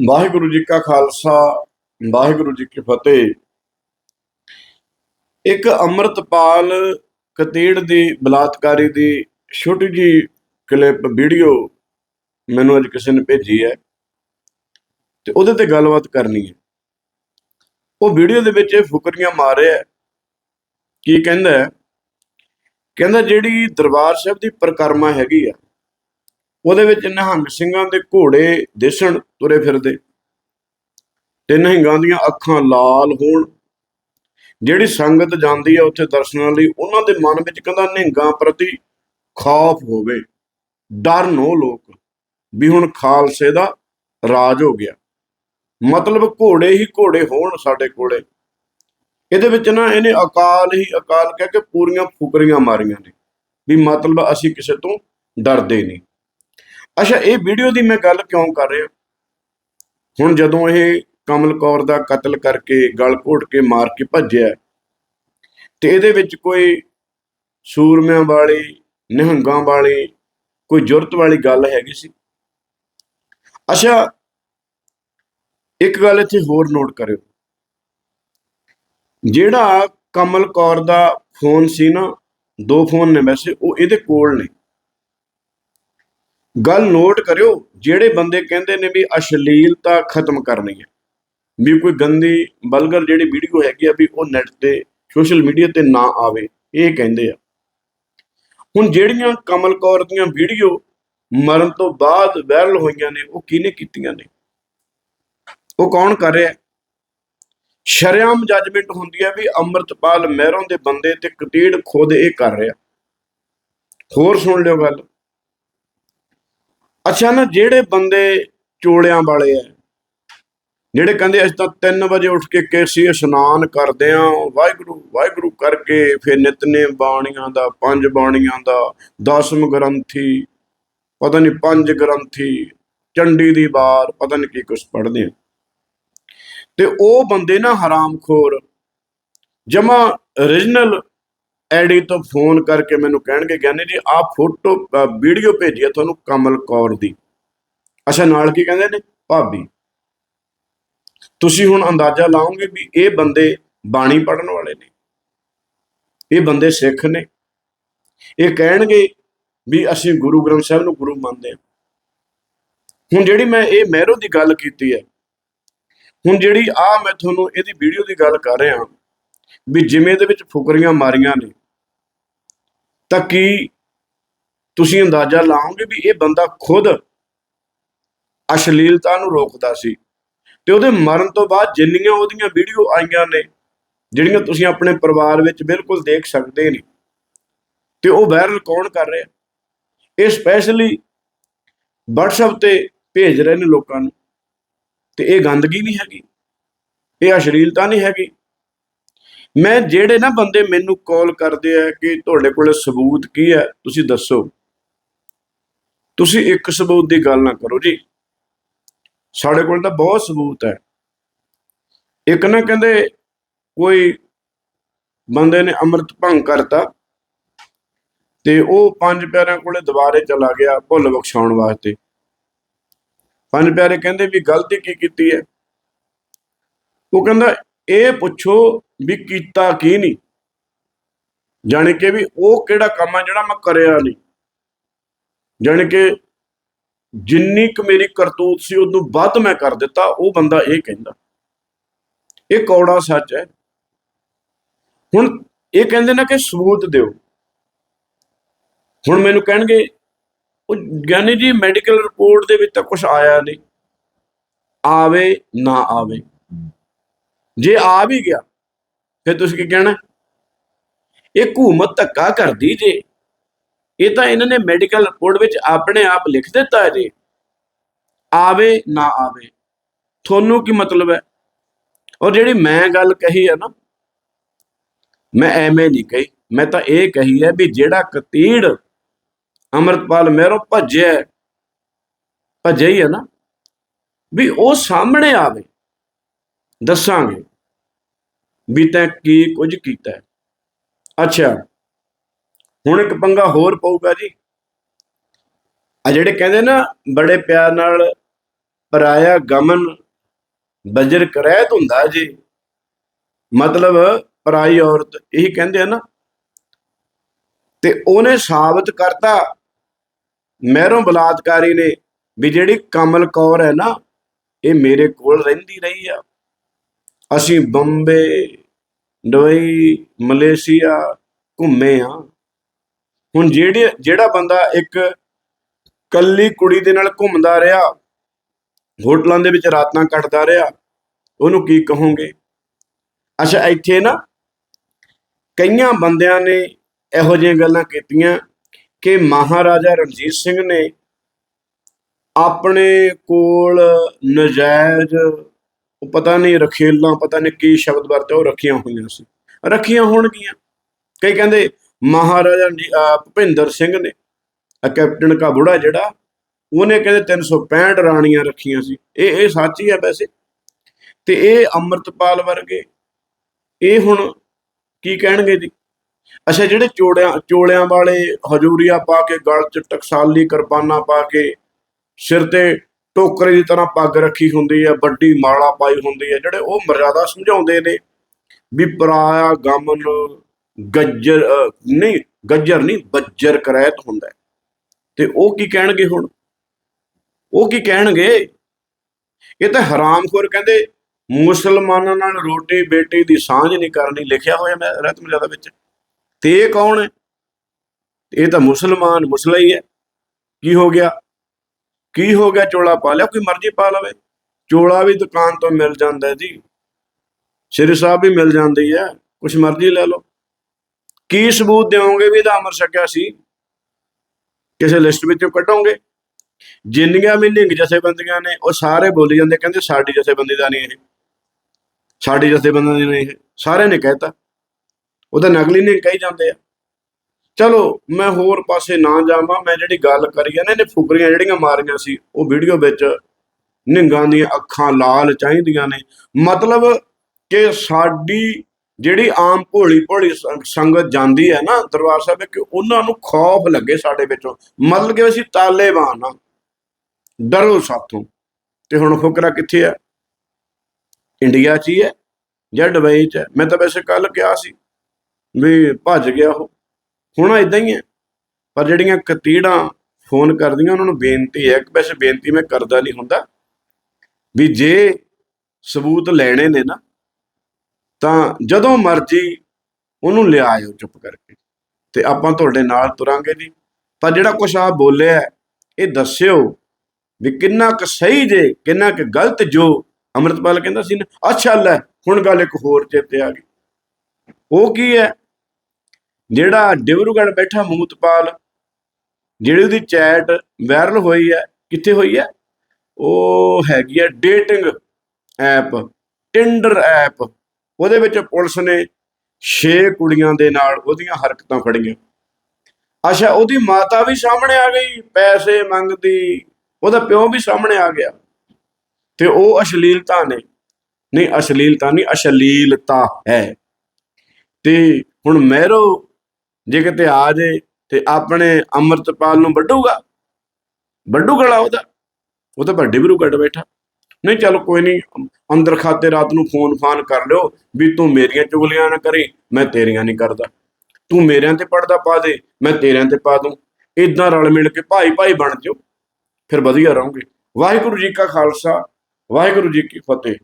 ਵਾਹਿਗੁਰੂ ਜੀ ਕਾ ਖਾਲਸਾ, ਵਾਹਿਗੁਰੂ ਜੀ ਕੀ ਫਤਿਹ। ਇੱਕ ਅੰਮ੍ਰਿਤਪਾਲ ਕਤੀੜ ਦੀ ਬਲਾਤਕਾਰੀ ਦੀ ਛੋਟੀ ਜੀ ਕਲਿੱਪ, ਵੀਡੀਓ ਮੈਨੂੰ ਅੱਜ ਕਿਸੇ ਨੇ ਭੇਜੀ ਹੈ ਤੇ ਉਹਦੇ ਤੇ ਗੱਲਬਾਤ ਕਰਨੀ ਹੈ। ਉਹ ਵੀਡੀਓ ਦੇ ਵਿੱਚ ਇਹ ਫੁਕਰੀਆਂ ਮਾਰ ਰਿਹਾ ਹੈ। ਕੀ ਕਹਿੰਦਾ ਹੈ? ਕਹਿੰਦਾ ਜਿਹੜੀ ਦਰਬਾਰ ਸਾਹਿਬ ਦੀ ਪ੍ਰਕਰਮਾ ਹੈਗੀ ਆ ਉਹਦੇ ਵਿੱਚ ਨਿਹੰਗ ਸਿੰਘਾਂ ਦੇ ਘੋੜੇ ਦਿਸਣ ਤੁਰੇ ਫਿਰਦੇ। ਤੇ ਨਿਹੰਗਾਂ ਦੀਆਂ ਅੱਖਾਂ ਲਾਲ ਹੋਣ। ਜਿਹੜੀ ਸੰਗਤ ਜਾਂਦੀ ਹੈ ਉੱਥੇ ਦਰਸ਼ਨਾਂ ਲਈ, ਉਹਨਾਂ ਦੇ ਮਨ ਵਿੱਚ ਕਹਿੰਦਾ ਨਿਹੰਗਾਂ ਪ੍ਰਤੀ ਖੌਫ ਹੋਵੇ। ਡਰ ਨੋ ਲੋਕ। ਵੀ ਹੁਣ ਖਾਲਸੇ ਦਾ ਰਾਜ ਹੋ ਗਿਆ। ਮਤਲਬ ਘੋੜੇ ਹੀ ਘੋੜੇ ਹੋਣ ਸਾਡੇ ਕੋਲੇ। ਇਹਦੇ ਵਿੱਚ ਨਾ ਇਹਨੇ ਅਕਾਲ ਹੀ ਅਕਾਲ ਕਹਿ ਕੇ ਪੂਰੀਆਂ ਫੁਕਰੀਆਂ ਮਾਰੀਆਂ ਨੇ। ਵੀ ਮਤਲਬ ਅਸੀਂ ਕਿਸੇ ਤੋਂ ਡਰਦੇ ਨਹੀਂ। ਅੱਛਾ, ਇਹ ਵੀਡੀਓ ਦੀ ਮੈਂ ਗੱਲ ਕਿਉਂ ਕਰ ਰਿਹਾ? ਹੁਣ ਜਦੋਂ ਇਹ ਕਮਲ ਕੌਰ ਦਾ ਕਤਲ ਕਰਕੇ ਗਲ ਘੋਟ ਕੇ ਮਾਰ ਕੇ ਭੱਜਿਆ ਤੇ ਇਹਦੇ ਵਿੱਚ ਕੋਈ ਸੂਰਮਿਆਂ ਵਾਲੀ, ਨਿਹੰਗਾਂ ਵਾਲੀ, ਕੋਈ ਜੁਰਤ ਵਾਲੀ ਗੱਲ ਹੈਗੀ ਸੀ? ਅੱਛਾ, ਇੱਕ ਗੱਲ ਇੱਥੇ ਹੋਰ ਨੋਟ ਕਰਿਓ। ਜਿਹੜਾ ਕਮਲ ਕੌਰ ਦਾ ਫੋਨ ਸੀ ਨਾ, ਦੋ ਫੋਨ ਨੇ ਵੈਸੇ, ਉਹ ਇਹਦੇ ਕੋਲ ਨੇ। ਗੱਲ ਨੋਟ ਕਰਿਓ, ਜਿਹੜੇ ਬੰਦੇ ਕਹਿੰਦੇ ਨੇ ਵੀ ਅਸ਼ਲੀਲਤਾ ਖਤਮ ਕਰਨੀ ਹੈ, ਵੀ ਕੋਈ ਗੰਦੀ ਬਲਗਰ ਜਿਹੜੀ ਵੀਡੀਓ ਹੈਗੀ ਆ ਵੀ ਉਹ ਨੈਟ ਤੇ ਸੋਸ਼ਲ ਮੀਡੀਆ ਤੇ ਨਾ ਆਵੇ, ਇਹ ਕਹਿੰਦੇ ਆ। ਹੁਣ ਜਿਹੜੀਆਂ ਕਮਲ ਕੌਰ ਦੀਆਂ ਵੀਡੀਓ ਮਰਨ ਤੋਂ ਬਾਅਦ ਵਾਇਰਲ ਹੋਈਆਂ ਨੇ, ਉਹ ਕਿਹਨੇ ਕੀਤੀਆਂ ਨੇ? ਉਹ ਕੌਣ ਕਰ ਰਿਹਾ ਸ਼ਰਿਆਮ ਜੱਜਮੈਂਟ ਹੁੰਦੀ ਹੈ ਵੀ ਅੰਮ੍ਰਿਤਪਾਲ ਮਹਿਰੋਂ ਦੇ ਬੰਦੇ ਤੇ ਕਤੀੜ ਖੁਦ ਇਹ ਕਰ ਰਿਹਾ। ਹੋਰ ਸੁਣ ਲਿਓ ਗੱਲ। ਅੱਛਾ ਨਾ, ਜਿਹੜੇ ਬੰਦੇ ਚੋਲਿਆਂ ਵਾਲੇ ਆ, ਜਿਹੜੇ ਕਹਿੰਦੇ ਅਸੀਂ ਤਾਂ 3 ਵਜੇ ਉੱਠ ਕੇ ਕੇਸੀ ਇਸ਼ਨਾਨ ਕਰਦੇ ਆਂ, ਵਾਹਿਗੁਰੂ ਵਾਹਿਗੁਰੂ ਕਰਕੇ ਫਿਰ ਨਿਤਨੇ ਬਾਣੀਆਂ ਦਾ, ਪੰਜ ਬਾਣੀਆਂ ਦਾ, ਦਸਮ ਗ੍ਰੰਥੀ, ਪਤਾ ਨਹੀਂ ਪੰਜ ਗ੍ਰੰਥੀ, ਚੰਡੀ ਦੀ ਬਾਰ ਪਤਾ ਨਹੀਂ ਕੀ ਕੁਛ ਪੜ੍ਹਦੇ ਆ। ਤੇ ਉਹ ਬੰਦੇ ਨਾ ਹਰਾਮਖੋਰ, ਜਮਾ origignal ਐਡੀ ਤੋਂ ਫੋਨ ਕਰਕੇ ਮੈਨੂੰ ਕਹਿਣਗੇ, ਗਿਆਨੀ ਜੀ, ਆਹ ਫੋਟੋ ਵੀਡੀਓ ਭੇਜੀ ਆ ਤੁਹਾਨੂੰ ਕਮਲ ਕੌਰ ਦੀ। ਅੱਛਾ, ਨਾਲ ਕੀ ਕਹਿੰਦੇ ਨੇ? ਭਾਬੀ। ਤੁਸੀਂ ਹੁਣ ਅੰਦਾਜ਼ਾ ਲਾਓਗੇ ਵੀ ਇਹ ਬੰਦੇ ਬਾਣੀ ਪੜਨ ਵਾਲੇ ਨੇ? ਇਹ ਬੰਦੇ ਸਿੱਖ ਨੇ? ਇਹ ਕਹਿਣਗੇ ਵੀ ਅਸੀਂ ਗੁਰੂ ਗ੍ਰੰਥ ਸਾਹਿਬ ਨੂੰ ਗੁਰੂ ਮੰਨਦੇ ਹਾਂ। ਹੁਣ ਜਿਹੜੀ ਮੈਂ ਇਹ ਮਹਿਰੋ ਦੀ ਗੱਲ ਕੀਤੀ ਹੈ, ਹੁਣ ਜਿਹੜੀ ਆ ਮੈਂ ਤੁਹਾਨੂੰ ਇਹਦੀ ਵੀਡੀਓ ਦੀ ਗੱਲ ਕਰ ਰਿਹਾ ਵੀ ਜਿਵੇਂ ਦੇ ਵਿੱਚ ਫੁਕਰੀਆਂ ਮਾਰੀਆਂ ਨੇ ਤਾਂ ਕੀ ਤੁਸੀਂ ਅੰਦਾਜ਼ਾ ਲਾਓਗੇ ਵੀ ਇਹ ਬੰਦਾ ਖੁਦ ਅਸ਼ਲੀਲਤਾ ਨੂੰ ਰੋਕਦਾ ਸੀ? ਤੇ ਉਹਦੇ ਮਰਨ ਤੋਂ ਬਾਅਦ ਜਿੰਨੀਆਂ ਉਹਦੀਆਂ ਵੀਡੀਓ ਆਈਆਂ ਨੇ, ਜਿਹੜੀਆਂ ਤੁਸੀਂ ਆਪਣੇ ਪਰਿਵਾਰ ਵਿੱਚ ਬਿਲਕੁਲ ਦੇਖ ਸਕਦੇ ਨੇ ਤੇ ਉਹ ਵਾਇਰਲ ਕੌਣ ਕਰ ਰਿਹਾ? ਇਹ ਸਪੈਸ਼ਲੀ WhatsApp ਤੇ ਭੇਜ ਰਹੇ ਨੇ ਲੋਕਾਂ ਨੂੰ, ਤੇ ਇਹ ਗੰਦਗੀ ਨਹੀਂ ਹੈਗੀ, ਇਹ ਅਸ਼ਲੀਲਤਾ ਨਹੀਂ ਹੈਗੀ। ਮੈਂ ਜਿਹੜੇ ਨਾ ਬੰਦੇ ਮੈਨੂੰ ਕਾਲ ਕਰਦੇ ਆ ਕਿ ਤੁਹਾਡੇ ਕੋਲੇ ਸਬੂਤ ਕੀ ਹੈ, ਤੁਸੀਂ ਦੱਸੋ। ਤੁਸੀਂ ਇੱਕ ਸਬੂਤ ਦੀ ਗੱਲ ਨਾ ਕਰੋ ਜੀ। ਸਾਡੇ ਕੋਲ ਤਾਂ ਬਹੁਤ ਸਬੂਤ ਹੈ। ਇੱਕ ਨਾ ਕਹਿੰਦੇ ਕੋਈ ਬੰਦੇ ਨੇ ਅੰਮ੍ਰਿਤ ਭੰਗ ਕਰਤਾ ਤੇ ਉਹ ਪੰਜ ਪਿਆਰਿਆਂ ਕੋਲੇ ਦੁਬਾਰੇ ਚਲਾ ਗਿਆ ਭੁੱਲ ਬਖਸ਼ਾਉਣ ਵਾਸਤੇ। ਪੰਜ ਪਿਆਰੇ ਕਹਿੰਦੇ ਵੀ ਗਲਤੀ ਕੀ ਕੀਤੀ ਹੈ? ਉਹ ਕਹਿੰਦਾ ਇਹ ਪੁੱਛੋ ਵੀ ਕੀਤਾ ਕੀ ਨਹੀਂ। ਜਾਣੀ ਕਿ ਵੀ ਉਹ ਕਿਹੜਾ ਕੰਮ ਆ ਜਿਹੜਾ ਮੈਂ ਕਰਿਆ ਨਹੀਂ। ਜਾਣੀ ਕਿ ਜਿੰਨੀ ਕੁ ਮੇਰੀ ਕਰਤੂਤ ਸੀ, ਉਹਨੂੰ ਵੱਧ ਮੈਂ ਕਰ ਦਿੱਤਾ, ਉਹ ਬੰਦਾ ਇਹ ਕਹਿੰਦਾ। ਇਹ ਕੌੜਾ ਸੱਚ ਹੈ। ਹੁਣ ਇਹ ਕਹਿੰਦੇ ਨੇ ਕਿ ਸਬੂਤ ਦਿਓ। ਹੁਣ ਮੈਨੂੰ ਕਹਿਣਗੇ, ਉਹ ਗਿਆਨੀ ਜੀ ਮੈਡੀਕਲ ਰਿਪੋਰਟ ਦੇ ਵਿੱਚ ਤਾਂ ਕੁਝ ਆਇਆ ਨਹੀਂ। ਆਵੇ, ਨਾ ਆਵੇ। ਜੇ ਆ ਵੀ ਗਿਆ, ਫਿਰ ਤੁਸੀਂ ਕੀ ਕਹਿਣਾ? ਇਹ ਹਕੂਮਤ ਧੱਕਾ ਕਰਦੀ ਜੇ। ਇਹ ਤਾਂ ਇਹਨਾਂ ਨੇ ਮੈਡੀਕਲ ਰਿਪੋਰਟ ਵਿੱਚ ਆਪਣੇ ਆਪ ਲਿਖ ਦਿੱਤਾ ਹੈ ਜੀ। ਆਵੇ ਨਾ ਆਵੇ। ਤੁਹਾਨੂੰ ਕੀ ਮਤਲਬ ਹੈ? ਔਰ ਜਿਹੜੀ ਮੈਂ ਗੱਲ ਕਹੀ ਹੈ ਨਾ, ਮੈਂ ਐਵੇਂ ਨਹੀਂ ਕਹੀ। ਮੈਂ ਤਾਂ ਇਹ ਕਹੀ ਹੈ ਵੀ ਜਿਹੜਾ ਕਤੀੜ ਅਮਰਤਪਾਲ ਮਹਿਰੋਂ ਭੱਜਿਆ ਭੱਜਿਆ ਹੀ ਹੈ ਨਾ, ਵੀ ਉਹ ਸਾਹਮਣੇ ਆਵੇ। ਦੱਸਾਂਗੇ। ਵੀ ਤੈਂ ਕੀ ਕੁਝ ਕੀਤਾ ਅੱਛਾ, ਹੁਣ ਇੱਕ ਪੰਗਾ ਹੋਰ ਪਊਗਾ ਜੀ। ਆ ਜਿਹੜੇ ਕਹਿੰਦੇ ਨਾ, ਬੜੇ ਪਿਆਰ ਨਾਲ ਪਰਾਇਆ ਗਮਨ ਬਜਰ ਕਰੈਤ ਹੁੰਦਾ ਜੀ। ਮਤਲਬ ਪਰਾਈ ਔਰਤ ਇਹੀ ਕਹਿੰਦੇ ਆ ਨਾ। ਤੇ ਉਹਨੇ ਸਾਬਤ ਕਰਤਾ ਮਹਿਰੋਂ ਬਲਾਤਕਾਰੀ ਨੇ ਵੀ ਜਿਹੜੀ ਕਮਲ ਕੌਰ ਹੈ ਨਾ, ਇਹ ਮੇਰੇ ਕੋਲ ਰਹਿੰਦੀ ਰਹੀ ਆ। ਅਸੀਂ ਬੰਬੇ ਦੁਬਈ, ਮਲੇਸ਼ੀਆ ਘੁੰਮੇ ਆ ਹੁਣ ਜਿਹੜੇ, ਜਿਹੜਾ ਬੰਦਾ ਇੱਕ ਕੱਲੀ ਕੁੜੀ ਦੇ ਨਾਲ ਘੁੰਮਦਾ ਰਿਹਾ, ਹੋਟਲਾਂ ਦੇ ਵਿੱਚ ਰਾਤਾਂ ਕੱਟਦਾ ਰਿਹਾ, ਉਹਨੂੰ ਕੀ ਕਹੋਗੇ? ਅੱਛਾ, ਇੱਥੇ ਨਾ ਕਈਆਂ ਬੰਦਿਆਂ ਨੇ ਇਹੋ ਜਿਹੀਆਂ ਗੱਲਾਂ ਕੀਤੀਆਂ ਕਿ ਮਹਾਰਾਜਾ ਰਣਜੀਤ ਸਿੰਘ ਨੇ ਆਪਣੇ ਕੋਲ ਨਜਾਇਜ਼ ਉਹ ਪਤਾ ਨਹੀਂ ਰਖੇਲਾਂ, ਪਤਾ ਨਹੀਂ ਕੀ ਸ਼ਬਦ ਵਰਤਿਆ, ਉਹ ਰੱਖੀਆਂ ਹੋਈਆਂ ਸੀ। ਰੱਖੀਆਂ ਹੋਣਗੀਆਂ। ਕਈ ਕਹਿੰਦੇ, ਮਹਾਰਾਜਾ ਭੁਪਿੰਦਰ ਸਿੰਘ ਨੇ ਕੈਪਟਨ ਕਾ ਬੁੜਾ ਜਿਹੜਾ, ਉਹਨੇ ਕਹਿੰਦੇ 365 ਰਾਣੀਆਂ ਰੱਖੀਆਂ ਸੀ। ਇਹ ਇਹ ਸੱਚ ਹੀ ਹੈ ਵੈਸੇ। ਤੇ ਇਹ ਅੰਮ੍ਰਿਤਪਾਲ ਵਰਗੇ, ਇਹ ਹੁਣ ਕੀ ਕਹਿਣਗੇ ਜੀ? ਅੱਛਾ, ਜਿਹੜੇ ਚੋੜਿਆਂ, ਚੋਲਿਆਂ ਵਾਲੇ ਹਜੂਰੀਆ ਪਾ ਕੇ, ਗਲ 'ਚ ਟਕਸਾਲੀ ਕਿਰਪਾਨਾਂ ਪਾ ਕੇ, ਸਿਰ ਤੇ ਟੋਕਰੇ ਦੀ ਤਰ੍ਹਾਂ ਪੱਗ ਰੱਖੀ ਹੁੰਦੀ ਹੈ, ਵੱਡੀ ਮਾਲਾ ਪਾਈ ਹੁੰਦੀ ਹੈ, ਜਿਹੜੇ ਉਹ ਮਰਿਆਦਾ ਸਮਝਾਉਂਦੇ ਨੇ ਵੀ ਪਰਾਇਆ ਗਮਨ ਗੱਜਰ ਨਹੀਂ ਗੱਜਰ ਨਹੀਂ, ਬੱਜਰ ਕਰੈਤ ਹੁੰਦਾ ਤੇ ਉਹ ਕੀ ਕਹਿਣਗੇ ਹੁਣ? ਉਹ ਕੀ ਕਹਿਣਗੇ? ਇਹ ਤਾਂ ਹਰਾਮਖੋਰ ਕਹਿੰਦੇ, ਮੁਸਲਮਾਨਾਂ ਨਾਲ ਰੋਟੀ ਬੇਟੀ ਦੀ ਸਾਂਝ ਨਹੀਂ ਕਰਨੀ, ਲਿਖਿਆ ਹੋਇਆ ਮੈਂ ਰਹਿਤ ਮਰਜ਼ਾਦਾ ਵਿੱਚ। ਤੇ ਇਹ ਕੌਣ ਹੈ? ਇਹ ਤਾਂ ਮੁਸਲਮਾਨ ਮੁਸਲਾ ਹੀ ਹੈ। ਕੀ ਹੋ ਗਿਆ? ਕੀ ਹੋ ਗਿਆ? ਚੋਲਾ ਪਾ ਲਿਆ, ਕੋਈ ਮਰਜ਼ੀ ਪਾ ਲਵੇ। ਚੋਲਾ ਵੀ ਦੁਕਾਨ ਤੋਂ ਮਿਲ ਜਾਂਦਾ ਜੀ। ਸ਼੍ਰੀ ਸਾਹਿਬ ਵੀ ਮਿਲ ਜਾਂਦੀ ਹੈ। ਕੁਛ ਮਰਜ਼ੀ ਲੈ ਲਓ। ਕੀ ਸਬੂਤ ਦਿਓਗੇ ਵੀ ਇਹਦਾ ਅਮਰ ਛਕਿਆ ਸੀ? ਕਿਸੇ ਲਿਸਟ ਵਿੱਚੋਂ ਕੱਢੋਗੇ? ਜਿੰਨੀਆਂ ਵੀ ਨਿੰਗ ਜਥੇਬੰਦੀਆਂ ਨੇ, ਉਹ ਸਾਰੇ ਬੋਲੀ ਜਾਂਦੇ। ਕਹਿੰਦੇ ਸਾਡੀ ਜਥੇਬੰਦੀ ਦਾ ਨਹੀਂ ਇਹ। ਸਾਡੀ ਜਥੇਬੰਦੀ ਦਾ ਨਹੀਂ ਇਹ। ਸਾਰਿਆਂ ਨੇ ਕਹਿਤਾ। ਉਹਦਾ ਨਕਲੀ ਨਿੰਗ ਕਹੀ ਜਾਂਦੇ ਆ। ਚਲੋ, ਮੈਂ ਹੋਰ ਪਾਸੇ ਨਾ ਜਾਵਾਂ, ਮੈਂ ਜਿਹੜੀ ਗੱਲ ਕਰੀ ਆ ਨਾ, ਇਹਨੇ ਫੁਕਰੀਆਂ ਜਿਹੜੀਆਂ ਮਾਰੀਆਂ ਸੀ, ਉਹ ਵੀਡੀਓ ਵਿੱਚ ਨਿੰਗਾਂ ਦੀਆਂ ਅੱਖਾਂ ਲਾਲ ਚਾਹੀਦੀਆਂ ਨੇ। ਮਤਲਬ ਕਿ ਸਾਡੀ ਜਿਹੜੀ ਆਮ ਭੋਲੀ ਭੋਲੀ ਸੰਗਤ ਜਾਂਦੀ ਹੈ ਨਾ, ਦਰਬਾਰ ਸਾਹਿਬ, ਕਿ ਉਹਨਾਂ ਨੂੰ ਖੌਫ ਲੱਗੇ ਸਾਡੇ ਵਿੱਚੋਂ। ਮਤਲਬ ਕਿ ਅਸੀਂ ਤਾਲੇਬਾਨ ਆ, ਡਰੋ ਸਾਥੋਂ। ਤੇ ਹੁਣ ਫੁਕਰਾ ਕਿੱਥੇ ਹੈ ਇੰਡੀਆ 'ਚ ਹੀ ਹੈ ਜਾਂ ਦੁਬਈ 'ਚ ਹੈ? ਮੈਂ ਤਾਂ ਵੈਸੇ ਕੱਲ ਕਿਹਾ ਸੀ ਵੀ ਭੱਜ ਗਿਆ ਉਹ। ਹੁਣ ਇਦਾਂ ਹੀ ਹੈ। ਪਰ ਜਿਹੜੀਆਂ ਕਤੀੜਾਂ ਫੋਨ ਕਰਦੀਆਂ, ਉਹਨਾਂ ਨੂੰ ਬੇਨਤੀ ਹੈ ਕਿ ਵੈਸੇ ਬੇਨਤੀ ਮੈਂ ਕਰਦਾ ਨਹੀਂ ਹੁੰਦਾ, ਵੀ ਜੇ ਸਬੂਤ ਲੈਣੇ ਨੇ ਨਾ, ਤਾਂ ਜਦੋਂ ਮਰਜ਼ੀ ਉਹਨੂੰ ਲਿਆਇਓ ਚੁੱਪ ਕਰਕੇ। ਤੇ ਆਪਾਂ ਤੁਹਾਡੇ ਨਾਲ ਤੁਰਾਂਗੇ ਜੀ। ਪਰ ਜਿਹੜਾ ਕੁਛ ਆ ਬੋਲਿਆ ਇਹ ਦੱਸਿਓ ਵੀ ਕਿੰਨਾ ਕੁ ਸਹੀ ਜੇ, ਕਿੰਨਾ ਕੁ ਗਲਤ ਜੋ ਅੰਮ੍ਰਿਤਪਾਲ ਕਹਿੰਦਾ ਸੀ ਨਾ, ਅੱਛਾ ਲੈ, ਹੁਣ ਗੱਲ ਇੱਕ ਹੋਰ ਚੇਤੇ ਆ ਗਈ। ਉਹ ਕੀ ਹੈ? ਜਿਹੜਾ ਡਿਬਰੂਗੜ੍ਹ ਬੈਠਾ ਮੂਤਪਾਲ ਜਿਹੜੀ ਉਹਦੀ ਚੈਟ ਵਾਇਰਲ ਹੋਈ ਹੈ, ਕਿੱਥੇ ਹੋਈ ਹੈ? ਉਹ ਹੈਗੀ ਹੈ ਡੇਟਿੰਗ ਐਪ ਟਿੰਡਰ ਐਪ ਉਹਦੇ ਵਿੱਚ ਪੁਲਿਸ ਨੇ 6 ਕੁੜੀਆਂ ਦੇ ਨਾਲ ਉਹਦੀਆਂ ਹਰਕਤਾਂ ਫੜੀਆਂ। ਅੱਛਾ, ਉਹਦੀ ਮਾਤਾ ਵੀ ਸਾਹਮਣੇ ਆ ਗਈ, ਪੈਸੇ ਮੰਗਦੀ, ਉਹਦਾ ਪਿਓ ਵੀ ਸਾਹਮਣੇ ਆ ਗਿਆ। ਤੇ ਉਹ ਅਸ਼ਲੀਲਤਾ ਨੇ, ਨਹੀਂ, ਅਸ਼ਲੀਲਤਾ ਨਹੀਂ, ਅਸ਼ਲੀਲਤਾ ਹੈ। ਤੇ ਹੁਣ ਮੈਰੋ ਜੇ ਕਿਤੇ ਆ ਜੇ ਤੇ ਆਪਣੇ ਅੰਮ੍ਰਿਤਪਾਲ ਨੂੰ ਵੱਢੂਗਾ ਵੱਢੂ ਗਲਾ ਉਹਦਾ। ਉਹ ਤਾਂ ਵੱਡੇ ਵੀਰੂ ਕੱਢ ਬੈਠਾ। ਨਹੀਂ, ਚਲ ਕੋਈ ਨਹੀਂ, ਅੰਦਰ ਖਾਤੇ ਰਾਤ ਨੂੰ ਫੋਨ ਫਾਨ ਕਰ ਲਿਓ ਵੀ ਤੂੰ ਮੇਰੀਆਂ ਚੁਗਲੀਆਂ ਨਾ ਕਰੀ, ਮੈਂ ਤੇਰੀਆਂ ਨਹੀਂ ਕਰਦਾ। ਤੂੰ ਮੇਰਿਆਂ ਤੇ ਪੜਦਾ ਪਾ ਦੇ, ਮੈਂ ਤੇਰਿਆਂ ਤੇ ਪਾ ਦੂੰ। ਇਦਾਂ ਰਲ ਮਿਲ ਕੇ ਭਾਈ ਭਾਈ ਬਣ ਜਾਓ, ਫਿਰ ਵਧੀਆ ਰਹੋਗੇ। ਵਾਹਿਗੁਰੂ ਜੀ ਕਾ ਖਾਲਸਾ, ਵਾਹਿਗੁਰੂ ਜੀ ਕੀ ਫਤਿਹ।